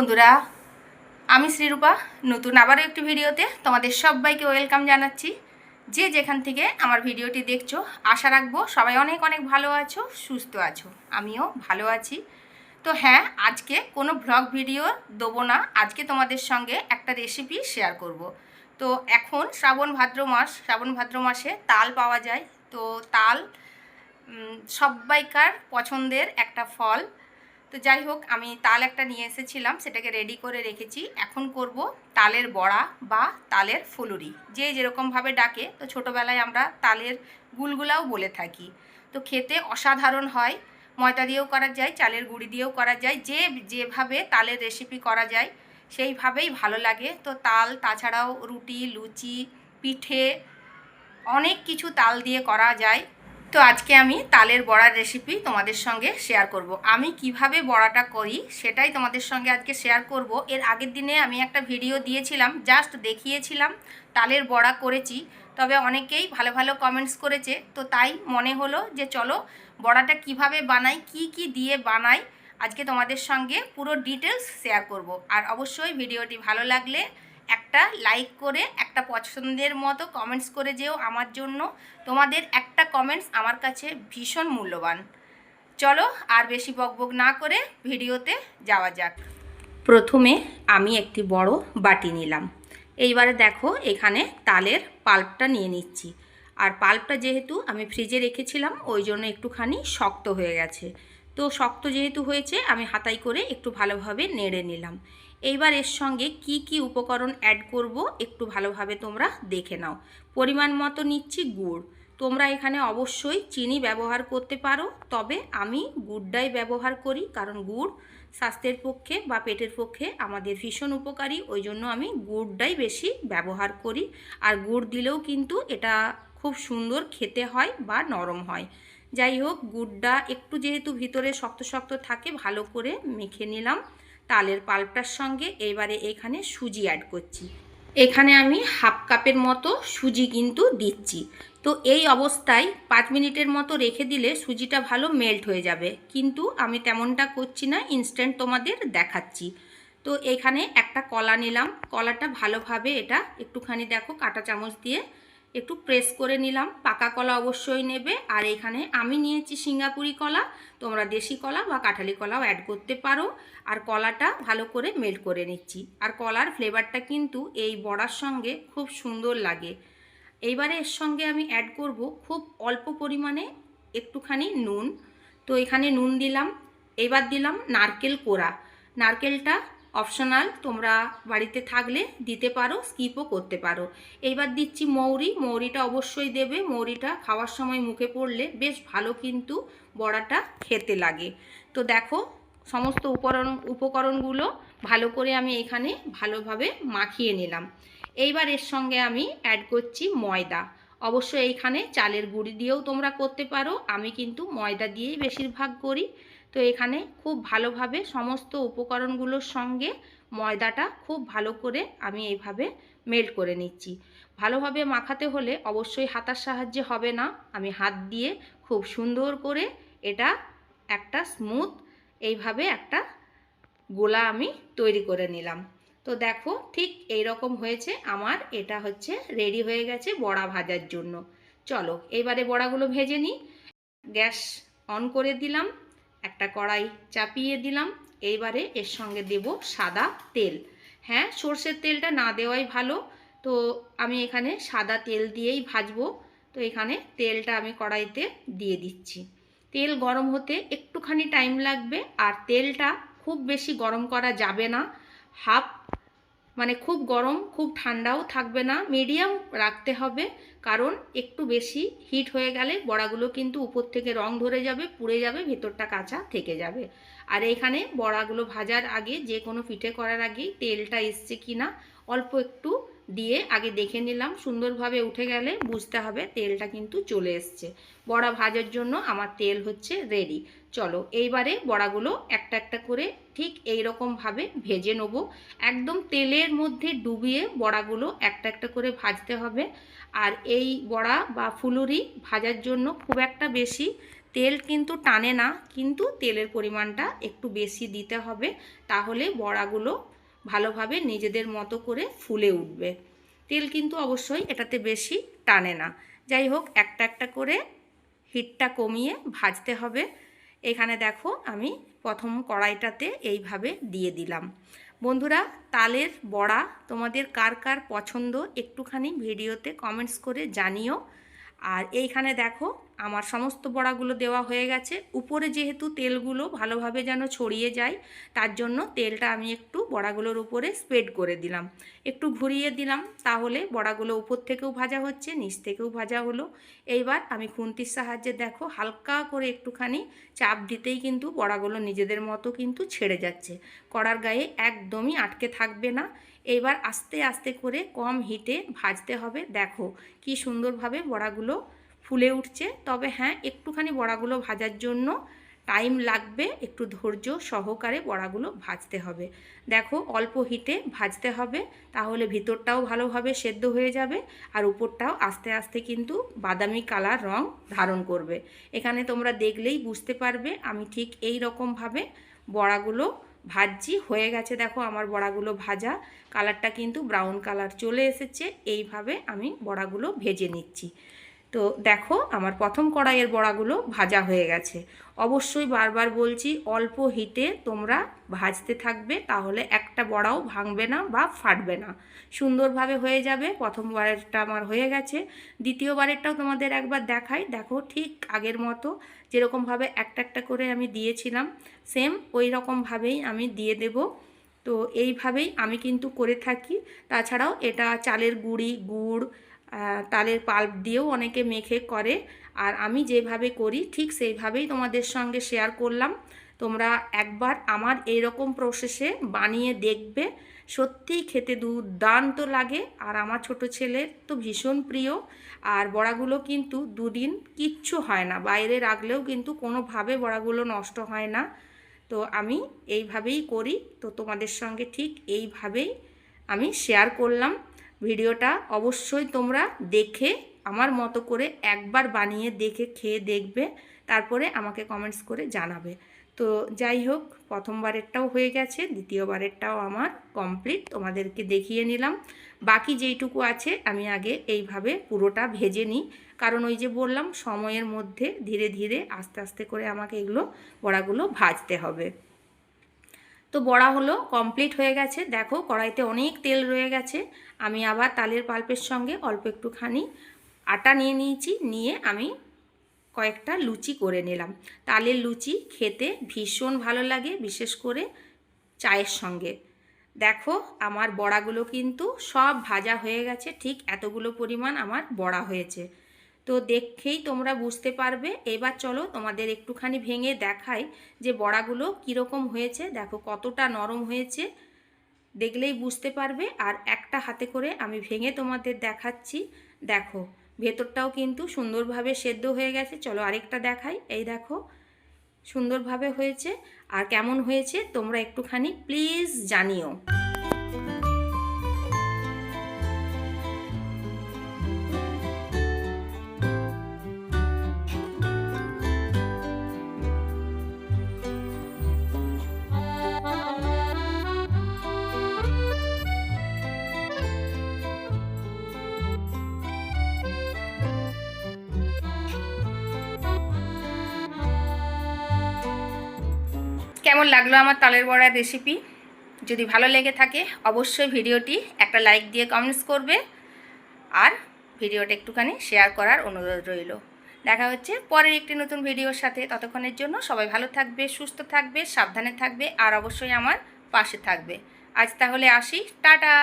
বন্ধুরা আমি শ্রীরূপা। নতুন আবারও একটি ভিডিওতে তোমাদের সবাইকে ওয়েলকাম জানাচ্ছি। যে যেখান থেকে আমার ভিডিওটি দেখছ আশা রাখব সবাই অনেক অনেক ভালো আছো সুস্থ আছো। আমিও ভালো আছি। তো হ্যাঁ আজকে কোনো ব্লগ ভিডিও দেবো না। আজকে তোমাদের সঙ্গে একটা রেসিপি শেয়ার করব। তো এখন শ্রাবণ ভাদ্র মাস শ্রাবণ ভাদ্র মাসে তাল পাওয়া যায়। তো তাল উম, সব্বাইকার পছন্দের একটা ফল। তো যাই হোক, আমি তাল একটা নিয়ে এসেছিলাম, সেটাকে রেডি করে রেখেছি। এখন করব তালের বড়া বা তালের ফুলুরি। যে যেরকমভাবে ডাকে, তো ছোটোবেলায় আমরা তালের গুলগুলাও বলে থাকি। তো খেতে অসাধারণ হয়, ময়দা দিয়েও করা যায়, চালের গুঁড়ি দিয়েও করা যায়, যে যেভাবে তালের রেসিপি করা যায়, সেইভাবেই ভালো লাগে। তো তাল, তাছাড়াও রুটি, লুচি, পিঠে, অনেক কিছু তাল দিয়ে করা যায়। তো আজকে আমি তালের বড়ার রেসিপি তোমাদের সঙ্গে শেয়ার করব। আমি কীভাবে বড়াটা করি সেটাই তোমাদের সঙ্গে আজকে শেয়ার করব। এর আগের দিনে আমি একটা ভিডিও দিয়েছিলাম জাস্ট দেখিয়েছিলাম, তালের বড়া করেছি তবে অনেকেই ভালো ভালো কমেন্টস করেছে তো তাই মনে হলো যে চলো বড়াটা কীভাবে বানাই, কি কি দিয়ে বানাই, আজকে তোমাদের সঙ্গে পুরো ডিটেলস শেয়ার করব। আর অবশ্যই ভিডিওটি ভালো লাগলে একটা লাইক করে, একটা পছন্দের মতো কমেন্টস করে যেও আমার জন্য। তোমাদের একটা কমেন্টস আমার কাছে ভীষণ মূল্যবান। চলো আর বেশি বকবক না করে ভিডিওতে যাওয়া যাক। প্রথমে আমি একটি বড় বাটি নিলাম। এইবারে দেখো এখানে তালের পাল্পটা নিয়ে নিচ্ছি। আর পাল্পটা যেহেতু আমি ফ্রিজে রেখেছিলাম, ওই জন্য একটুখানি শক্ত হয়ে গেছে। তো শক্ত যেহেতু হয়েছে, আমি হাতাই করে একটু ভালোভাবে নেড়ে নিলাম। এইবার এর সঙ্গে কি কি উপকরণ অ্যাড করব, একটু ভালোভাবে তোমরা দেখে নাও। পরিমাণ মতো নিচ্ছি গুড়। তোমরা এখানে অবশ্যই চিনি ব্যবহার করতে পারো, তবে আমি গুড়টাই ব্যবহার করি, কারণ গুড় স্বাস্থ্যের পক্ষে বা পেটের পক্ষে আমাদের ভীষণ উপকারী, ওই জন্য আমি গুড়টাই বেশি ব্যবহার করি। আর গুড় দিলেও কিন্তু এটা খুব সুন্দর খেতে হয় বা নরম হয়। যাই হোক, গুড়টা একটু যেহেতু ভিতরে শক্ত শক্ত থাকে, ভালো করে মেখে নিলাম তালের পাল্পটার সঙ্গে। এবারে এখানে সুজি অ্যাড করছি। এখানে আমি হাফ কাপের মতো সুজি কিন্তু দিচ্ছি। তো এই অবস্থায় পাঁচ মিনিটের মতো রেখে দিলে সুজিটা ভালো মেল্ট হয়ে যাবে। কিন্তু আমি তেমনটা করছি না ইনস্ট্যান্ট তোমাদের দেখাচ্ছি। তো এখানে একটা কলা নিলাম। কলাটা ভালোভাবে এটা একটুখানি দেখো, কাঁটা চামচ দিয়ে একটু প্রেস করে নিলাম। পাকা কলা অবশ্যই নেবে। আর এখানে আমি নিয়েছি সিঙ্গাপুরি কলা। তোমরা দেশি কলা বা কাঁঠালি কলাও অ্যাড করতে পারো। আর কলাটা ভালো করে মেল্ট করে নিচ্ছি। আর কলার ফ্লেভারটা কিন্তু এই বড়ার সঙ্গে খুব সুন্দর লাগে। এইবারে এর সঙ্গে আমি অ্যাড করব খুব অল্প পরিমাণে একটুখানি নুন। তো এখানে নুন দিলাম। এবার দিলাম নারকেল কোড়া। নারকেলটা অপশনাল, তোমরা বাড়িতে থাকলে দিতে পারো স্কিপও করতে পারো। এইবার দিচ্ছি মৌরি, মৌরিটা অবশ্যই দেবে। মৌরিটা খাওয়ার সময় মুখে পড়লে বেশ ভালো কিন্তু বড়াটা খেতে লাগে। তো দেখো, সমস্ত উপকরণ উপকরণগুলো ভালো করে আমি এখানে ভালোভাবে মাখিয়ে নিলাম। এইবার এর সঙ্গে আমি অ্যাড করছি ময়দা। অবশ্য এইখানে চালের গুঁড়ি দিয়েও তোমরা করতে পারো। আমি কিন্তু ময়দা দিয়েই বেশিরভাগ করি। তো এখানে খুব ভালোভাবে সমস্ত উপকরণগুলোর সঙ্গে ময়দাটা খুব ভালো করে আমি এইভাবে মেল্ট করে নিচ্ছি। ভালোভাবে মাখাতে হলে অবশ্যই হাতার সাহায্যে হবে না। আমি হাত দিয়ে খুব সুন্দর করে এটা একটা স্মুথ এইভাবে একটা গোলা আমি তৈরি করে নিলাম। তো দেখো ঠিক এই রকম হয়েছে। আমার এটা হচ্ছে রেডি হয়ে গেছে বড়া ভাজার জন্য। চলো এবারে বড়াগুলো ভেজে নিই। গ্যাস অন করে দিলাম। একটা কড়াই চাপিয়ে দিলাম। এইবারে এর সঙ্গে দেব সাদা তেল। হ্যাঁ সর্ষের তেলটা না দেওয়াই ভালো। তো আমি এখানে সাদা তেল দিয়েই ভাজবো। তো এখানে তেলটা আমি কড়াইতে দিয়ে দিচ্ছি। তেল গরম হতে একটুখানি টাইম লাগবে আর তেলটা খুব বেশি গরম করা যাবে না। হাফ মানে খুব গরম, খুব ঠান্ডাও থাকবে না মিডিয়াম রাখতে হবে। কারণ একটু বেশি হিট হয়ে গেলে বড়াগুলো কিন্তু উপর থেকে রং ধরে যাবে, পুড়ে যাবে, ভেতরটা কাঁচা থেকে যাবে। আর এখানে বড়াগুলো ভাজার আগে যে কোনো পিঠে করার আগেই তেলটা এসছে কি না অল্প একটু দিয়ে আগে দেখে নিলাম, সুন্দরভাবে উঠে গেলে বুঝতে হবে তেলটা কিন্তু চলে এসছে। বড়া ভাজার জন্য আমার তেল হচ্ছে রেডি চলো, এইবারে বড়াগুলো একটা একটা করে ঠিক এই ভাবে ভেজে নেব। একদম তেলের মধ্যে ডুবিয়ে বড়াগুলো একটা একটা করে ভাজতে হবে। আর এই বড়া বা ফুলুরি ভাজার জন্য খুব একটা বেশি তেল কিন্তু টানে না, কিন্তু তেলের পরিমাণটা একটু বেশি দিতে হবে। তাহলে বড়াগুলো ভালোভাবে নিজেদের মতো করে ফুলে উঠবে। তেল কিন্তু অবশ্যই এটাতে বেশি টানে না। যাই হোক, একটা একটা করে হিটটা কমিয়ে ভাজতে হবে। এখানে দেখো, আমি প্রথম কড়াইটাতে এইভাবে দিয়ে দিলাম। বন্ধুরা, তালের বড়া তোমাদের কার কার পছন্দ একটুখানি ভিডিওতে কমেন্টস করে জানিও। আর এইখানে দেখো আমার সমস্ত বড়াগুলো দেওয়া হয়ে গেছে। উপরে যেহেতু তেলগুলো ভালোভাবে যেন ছড়িয়ে যায়, তার জন্য তেলটা আমি একটু বড়াগুলোর উপরে স্প্রেড করে দিলাম। একটু ঘুরিয়ে দিলাম, তাহলে বড়াগুলো উপর থেকেও ভাজা হচ্ছে, নিচ থেকেও ভাজা হলো। এইবার আমি খুন্তির সাহায্যে দেখো, হালকা করে একটুখানি চাপ দিতেই কিন্তু বড়াগুলো নিজেদের মতো কিন্তু ছেড়ে যাচ্ছে। কড়ার গায়ে একদমই আটকে থাকবে না। এইবার আস্তে আস্তে করে কম হিটে ভাজতে হবে। দেখো কি সুন্দরভাবে বড়াগুলো ফুলে উঠছে। তবে হ্যাঁ একটুখানি বড়াগুলো ভাজার জন্য টাইম লাগবে। একটু ধৈর্য সহকারে বড়াগুলো ভাজতে হবে। দেখো, অল্প হিটে ভাজতে হবে, তাহলে ভিতরটাও ভালোভাবে সেদ্ধ হয়ে যাবে আর উপরটাও আস্তে আস্তে কিন্তু বাদামি কালার রং ধারণ করবে। এখানে তোমরা দেখলেই বুঝতে পারবে আমি ঠিক এই রকমভাবে বড়াগুলো ভাজছি। হয়ে গেছে দেখো আমার বড়াগুলো ভাজা। কালারটা কিন্তু ব্রাউন কালার চলে এসেছে। এইভাবে আমি বড়াগুলো ভেজে নিচ্ছি। তো দেখো, আমার প্রথম কড়াইয়ের বড়াগুলো ভাজা হয়ে গেছে। অবশ্যই বারবার বলছি, অল্প হিটে তোমরা ভাজতে থাকবে, তাহলে একটা বড়াও ভাঙবে না বা ফাটবে না। সুন্দরভাবে হয়ে যাবে প্রথমবারেরটা আমার হয়ে গেছে। দ্বিতীয়বারেরটাও তোমাদের একবার দেখাই। দেখো, ঠিক আগের মতো যেরকমভাবে একটা একটা করে আমি দিয়েছিলাম সেম ওই রকমভাবেই আমি দিয়ে দেব। তো এইভাবেই আমি কিন্তু করে থাকি। তাছাড়াও এটা চালের গুঁড়ি, গুড় তালের পাল্প দিয়েও অনেকে মেখে করে। আর আমি যেভাবে করি, ঠিক সেইভাবেই তোমাদের সঙ্গে শেয়ার করলাম। তোমরা একবার আমার এইরকম প্রসেসে বানিয়ে দেখবে। সত্যিই খেতে দুর্দান্ত লাগে। আর আমার ছোট ছেলের তো ভীষণ প্রিয়। আর বড়াগুলো কিন্তু দুদিন কিচ্ছু হয় না। বাইরে রাখলেও কিন্তু কোনোভাবে বড়াগুলো নষ্ট হয় না। তো আমি এইভাবেই করি। তো তোমাদের সঙ্গে ঠিক এইভাবেই আমি শেয়ার করলাম। ভিডিওটা অবশ্যই তোমরা দেখে আমার মতো করে একবার বানিয়ে দেখে খেয়ে দেখবে, তারপরে আমাকে কমেন্টস করে জানাবে। তো যাই হোক, প্রথমবারেরটাও হয়ে গেছে, দ্বিতীয়বারেরটাও আমার কমপ্লিট তোমাদেরকে দেখিয়ে নিলাম। বাকি যেইটুকু আছে, আমি আগে এইভাবে পুরোটা ভেজে নিই। কারণ ওই যে বললাম, সময়ের মধ্যে ধীরে ধীরে আস্তে আস্তে করে আমাকে এগুলো বড়াগুলো ভাজতে হবে। তো বড়া হলো কমপ্লিট হয়ে গেছে। দেখো কড়াইতে অনেক তেল রয়ে গেছে। আমি আবার তালের পাল্পের সঙ্গে অল্প একটুখানি আটা নিয়ে নিয়েছি, নিয়ে আমি কয়েকটা লুচি করে নিলাম। তালের লুচি খেতে ভীষণ ভালো লাগে, বিশেষ করে চায়ের সঙ্গে। দেখো আমার বড়াগুলো কিন্তু সব ভাজা হয়ে গেছে, ঠিক এতগুলো পরিমাণ আমার বড়া হয়েছে। তো দেখেই তোমরা বুঝতে পারবে। এবার চলো তোমাদের একটুখানি ভেঙে দেখাই যে বড়াগুলো কীরকম হয়েছে। দেখো কতটা নরম হয়েছে, দেখলেই বুঝতে পারবে। আর একটা হাতে করে আমি ভেঙে তোমাদের দেখাচ্ছি। দেখো, ভেতরটাও কিন্তু সুন্দরভাবে সেদ্ধ হয়ে গেছে। চলো আরেকটা দেখাই। এই দেখো, সুন্দরভাবে হয়েছে। আর কেমন হয়েছে তোমরা একটুখানি প্লিজ জানিও। কেমন লাগল আমার তালের বড়ার রেসিপি যদি ভালো লেগে থাকে, অবশ্যই ভিডিওটি একটা লাইক দিয়ে কমেন্টস করবে আর ভিডিওটা একটুখানি শেয়ার করার অনুরোধ রইল। দেখা হচ্ছে পরের একটি নতুন ভিডিওর সাথে। ততক্ষণের জন্য সবাই ভালো থাকবে, সুস্থ থাকবে, সাবধানে থাকবে আর অবশ্যই আমার পাশে থাকবে। আজ তাহলে আসি। টাটা!